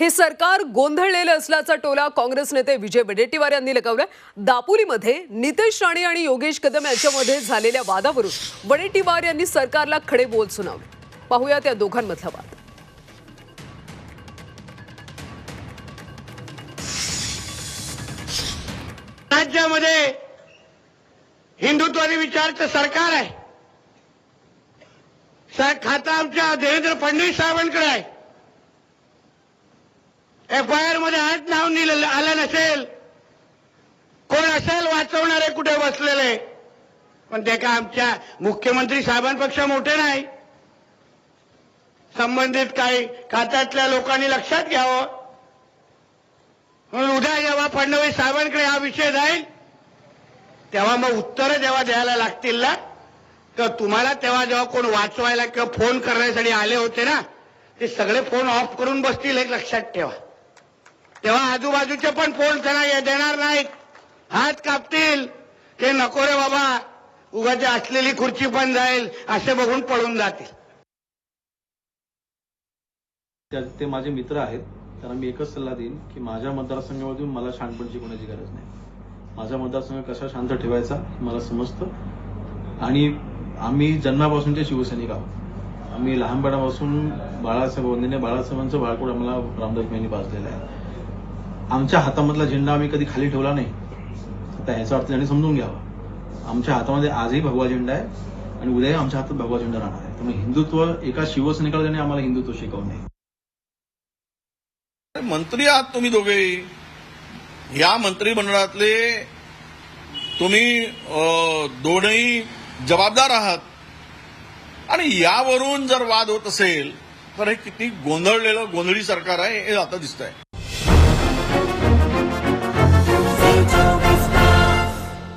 हे सरकार गोंधळलेलं असल्याचा टोला काँग्रेस नेते विजय वडेट्टीवार यांनी लगावलाय. दापोलीमध्ये नितेश राणे आणि योगेश कदम यांच्यामध्ये झालेल्या वादावरून वडेट्टीवार यांनी सरकारला खडे बोल सुनावले. पाहूया त्या दोघांमधला वाद. राज्यामध्ये हिंदुत्वादी विचारचं सरकार आहे. खाता आमच्या देवेंद्र फडणवीस साहेबांकडे आहे. एफ आय आरमध्ये आज नाव लिहिलेलं आलं नसेल. कोण असेल वाचवणारे कुठे बसलेले? पण ते का आमच्या मुख्यमंत्री साहेबांपेक्षा मोठे नाही. संबंधित काही खात्यातल्या लोकांनी लक्षात घ्यावं. म्हणून उद्या जेव्हा फडणवीस साहेबांकडे हा विषय जाईल तेव्हा मग उत्तरं जेव्हा द्यायला लागतील ना तर तुम्हाला तेव्हा जेव्हा कोण वाचवायला किंवा फोन करण्यासाठी आले होते ना ते सगळे फोन ऑफ करून बसतील एक लक्षात ठेवा. तेव्हा आजूबाजूचे पण फोन त्यांना देणार नाहीत. हात कापतील. ते नको रे बाबा. उगाची असलेली खुर्ची पण जाईल. असे बघून पळून जातील. ते माझे मित्र आहेत. त्यांना मी एकच सल्ला देईन की माझ्या मतदारसंघामधून मला शांतपण शिकवण्याची गरज नाही. माझा मतदारसंघ कसा शांत ठेवायचा मला समजतं. आणि आम्ही जन्मापासूनचे शिवसैनिक आहोत. आम्ही लहानपणापासून बाळासाहेब वंदने बाळासाहेबांचं बाळकोड आम्हाला रामदास यांनी भाजलेलं आहे. आमच्या हातामधला झेंडा आम्ही कधी खाली ठेवला नाही. तर ह्याचा अर्थ त्यांनी समजून घ्यावा. आमच्या हातामध्ये आजही भगवा झेंडा आहे आणि उद्याही आमच्या हातात भगवा झेंडा राहणार आहे. त्यामुळे हिंदुत्व एका शिवसैनिकाला त्यांनी आम्हाला हिंदुत्व शिकवू नये मंत्री आहात तुम्ही दोघे या मंत्रिमंडळातले तुम्ही दोनही जबाबदार आहात. आणि यावरून जर वाद होत असेल तर हे किती गोंधळलेलं गोंधळी सरकार आहे हे आता दिसत आहे